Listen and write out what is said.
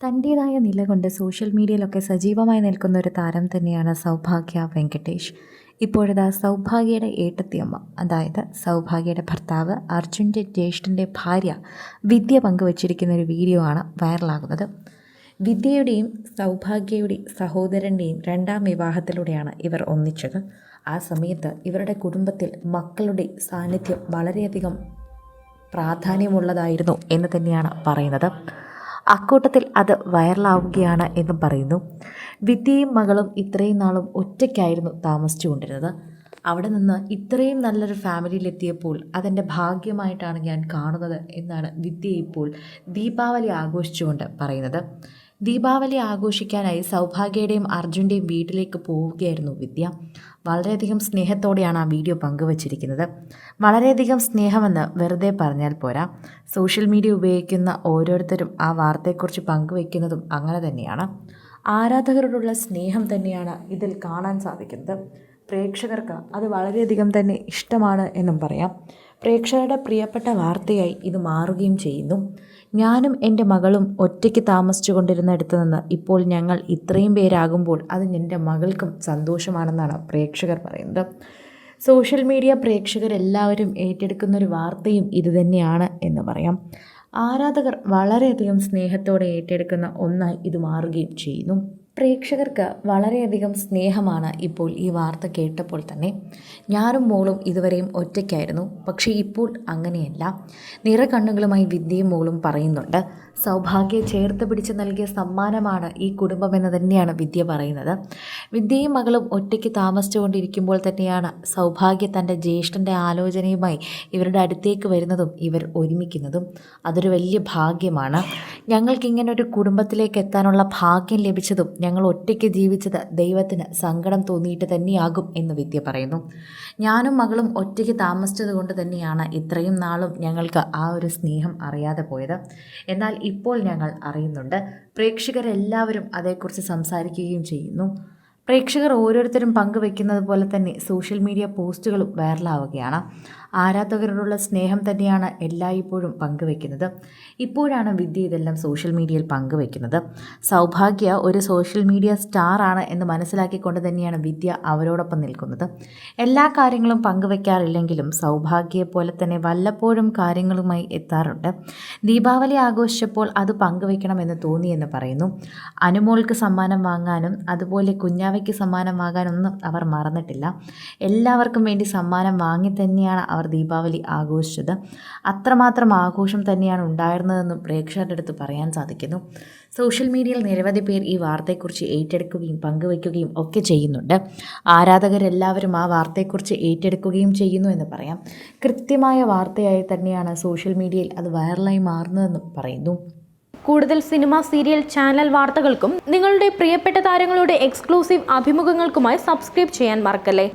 തന്റേതായ നിലകൊണ്ട് സോഷ്യൽ മീഡിയയിലൊക്കെ സജീവമായി നിൽക്കുന്ന ഒരു താരം തന്നെയാണ് സൗഭാഗ്യ വെങ്കടേഷ്. ഇപ്പോഴതാ സൗഭാഗ്യയുടെ ഏട്ടത്തിയമ്മ അതായത് സൗഭാഗ്യയുടെ ഭർത്താവ് അർജുന്റെ ജ്യേഷ്ഠന്റെ ഭാര്യ വിദ്യ പങ്കുവച്ചിരിക്കുന്ന ഒരു വീഡിയോ ആണ് വൈറലാകുന്നത്. വിദ്യയുടെയും സൗഭാഗ്യയുടെയും സഹോദരന്റെയും രണ്ടാം വിവാഹത്തിലൂടെയാണ് ഇവർ ഒന്നിച്ചത്. ആ സമയത്ത് ഇവരുടെ കുടുംബത്തിൽ മക്കളുടെ സാന്നിധ്യം വളരെയധികം പ്രാധാന്യമുള്ളതായിരുന്നു എന്ന് തന്നെയാണ് പറയുന്നത്. അക്കൂട്ടത്തിൽ അത് വൈറലാവുകയാണ് എന്നും പറയുന്നു. വിദ്യയും മകളും ഇത്രയും നാളും ഒറ്റയ്ക്കായിരുന്നു താമസിച്ചു കൊണ്ടിരുന്നത് അവിടെ നിന്ന് ഇത്രയും നല്ലൊരു ഫാമിലിയിലെത്തിയപ്പോൾ അതെന്റെ ഭാഗ്യമായിട്ടാണ് ഞാൻ കാണുന്നത് എന്നാണ് വിദ്യ ഇപ്പോൾ ദീപാവലി ആഘോഷിച്ചുകൊണ്ട് പറയുന്നത്. ദീപാവലി ആഘോഷിക്കാനായി സൗഭാഗ്യയുടെയും അർജുന്റെയും വീട്ടിലേക്ക് പോവുകയായിരുന്നു വിദ്യ. വളരെയധികം സ്നേഹത്തോടെയാണ് ആ വീഡിയോ പങ്കുവച്ചിരിക്കുന്നത്. വളരെയധികം സ്നേഹമെന്ന് വെറുതെ പറഞ്ഞാൽ പോരാ. സോഷ്യൽ മീഡിയ ഉപയോഗിക്കുന്ന ഓരോരുത്തരും ആ വാർത്തയെക്കുറിച്ച് പങ്കുവയ്ക്കുന്നതും അങ്ങനെ തന്നെയാണ്. ആരാധകരോടുള്ള സ്നേഹം തന്നെയാണ് ഇതിൽ കാണാൻ സാധിക്കുന്നത്. പ്രേക്ഷകർക്ക് അത് വളരെയധികം തന്നെ ഇഷ്ടമാണ് എന്നും പറയാം. പ്രേക്ഷകരുടെ പ്രിയപ്പെട്ട വാർത്തയായി ഇത് മാറുകയും ചെയ്യുന്നു. ഞാനും എന്റെ മകളും ഒറ്റയ്ക്ക് താമസിച്ചു കൊണ്ടിരുന്നിടത്തു നിന്ന് ഇപ്പോൾ ഞങ്ങൾ ഇത്രയും പേരാകുമ്പോൾ അത് എന്റെ മകൾക്കും സന്തോഷമാണെന്നാണ് പ്രേക്ഷകർ പറയുന്നത്. സോഷ്യൽ മീഡിയ പ്രേക്ഷകരെല്ലാവരും ഏറ്റെടുക്കുന്ന ഒരു വാർത്തയും ഇതുതന്നെയാണ് എന്ന് പറയാം. ആരാധകർ വളരെയധികം സ്നേഹത്തോടെ ഏറ്റെടുക്കുന്ന ഒന്നായി ഇത് മാറുകയും ചെയ്യുന്നു. പ്രേക്ഷകർക്ക് വളരെയധികം സ്നേഹമാണ് ഇപ്പോൾ ഈ വാർത്ത കേട്ടപ്പോൾ തന്നെ. ഞാനും മോളും ഇതുവരെയും ഒറ്റയ്ക്കായിരുന്നു. പക്ഷേ ഇപ്പോൾ അങ്ങനെയല്ല. നിറകണ്ണുകളുമായി വിദ്യയും മോളും പറയുന്നുണ്ട്. സൗഭാഗ്യ ചേർത്ത് പിടിച്ച് നൽകിയ സമ്മാനമാണ് ഈ കുടുംബമെന്ന് തന്നെയാണ് വിദ്യ പറയുന്നത്. വിദ്യയും മകളും ഒറ്റയ്ക്ക് താമസിച്ചുകൊണ്ടിരിക്കുമ്പോൾ തന്നെയാണ് സൗഭാഗ്യ തന്റെ ജ്യേഷ്ഠന്റെ ആലോചനയുമായി ഇവരുടെ അടുത്തേക്ക് വരുന്നതും ഇവർ ഒരുമിക്കുന്നതും അതൊരു വലിയ ഭാഗ്യമാണ്. ഞങ്ങൾക്കിങ്ങനെ ഒരു കുടുംബത്തിലേക്ക് എത്താനുള്ള ഭാഗ്യം ലഭിച്ചതും ഞങ്ങൾ ഒറ്റയ്ക്ക് ജീവിച്ചത് ദൈവത്തിന് സങ്കടം തോന്നിയിട്ട് തന്നെയാകും എന്ന് വിദ്യ പറയുന്നു. ഞാനും മകളും ഒറ്റയ്ക്ക് താമസിച്ചത് കൊണ്ട് തന്നെയാണ് ഇത്രയും നാളും ഞങ്ങൾക്ക് ആ ഒരു സ്നേഹം അറിയാതെ പോയത്. എന്നാൽ ഇപ്പോൾ ഞങ്ങൾ അറിയുന്നുണ്ട് പ്രേക്ഷകരെല്ലാവരും അതേക്കുറിച്ച് സംസാരിക്കുകയും ചെയ്യുന്നു. പ്രേക്ഷകർ ഓരോരുത്തരും പങ്കുവെക്കുന്നത് പോലെ തന്നെ സോഷ്യൽ മീഡിയ പോസ്റ്റുകളും വൈറലാവുകയാണ്. ആരാധകരോടുള്ള സ്നേഹം തന്നെയാണ് എല്ലായ്പ്പോഴും പങ്കുവെക്കുന്നത്. ഇപ്പോഴാണ് വിദ്യ ഇതെല്ലാം സോഷ്യൽ മീഡിയയിൽ പങ്കുവെക്കുന്നത്. സൗഭാഗ്യ ഒരു സോഷ്യൽ മീഡിയ സ്റ്റാർ ആണ് എന്ന് മനസ്സിലാക്കിക്കൊണ്ട് തന്നെയാണ് വിദ്യ അവരോടൊപ്പം നിൽക്കുന്നത്. എല്ലാ കാര്യങ്ങളും പങ്കുവെക്കാറില്ലെങ്കിലും സൗഭാഗ്യയെ പോലെ തന്നെ വല്ലപ്പോഴും കാര്യങ്ങളുമായി എത്താറുണ്ട്. ദീപാവലി ആഘോഷിച്ചപ്പോൾ അത് പങ്കുവെക്കണമെന്ന് തോന്നിയെന്ന് പറയുന്നു. അനുമോൾക്ക് സമ്മാനം വാങ്ങാനും അതുപോലെ കുഞ്ഞാവയ്ക്ക് സമ്മാനം വാങ്ങാനൊന്നും അവർ മറന്നിട്ടില്ല. എല്ലാവർക്കും വേണ്ടി സമ്മാനം വാങ്ങി തന്നെയാണ് അവർ ദീപാവലി ആഘോഷിച്ചത്. അത്രമാത്രം ആഘോഷം തന്നെയാണ് ഉണ്ടായിരുന്നതെന്നും പ്രേക്ഷകരുടെ അടുത്ത് പറയാൻ സാധിക്കുന്നു. സോഷ്യൽ മീഡിയയിൽ നിരവധി പേർ ഈ വാർത്തയെക്കുറിച്ച് ഏറ്റെടുക്കുകയും പങ്കുവയ്ക്കുകയും ഒക്കെ ചെയ്യുന്നുണ്ട്. ആരാധകരെല്ലാവരും ആ വാർത്തയെക്കുറിച്ച് ഏറ്റെടുക്കുകയും ചെയ്യുന്നു എന്ന് പറയാം. കൃത്യമായ വാർത്തയായി തന്നെയാണ് സോഷ്യൽ മീഡിയയിൽ അത് വൈറലായി മാറുന്നതെന്ന് പറയുന്നു. കൂടുതൽ സിനിമ സീരിയൽ ചാനൽ വാർത്തകൾക്കും നിങ്ങളുടെ പ്രിയപ്പെട്ട താരങ്ങളുടെ എക്സ്ക്ലൂസീവ് അഭിമുഖങ്ങൾക്കുമായി സബ്സ്ക്രൈബ് ചെയ്യാൻ മറക്കല്ലേ?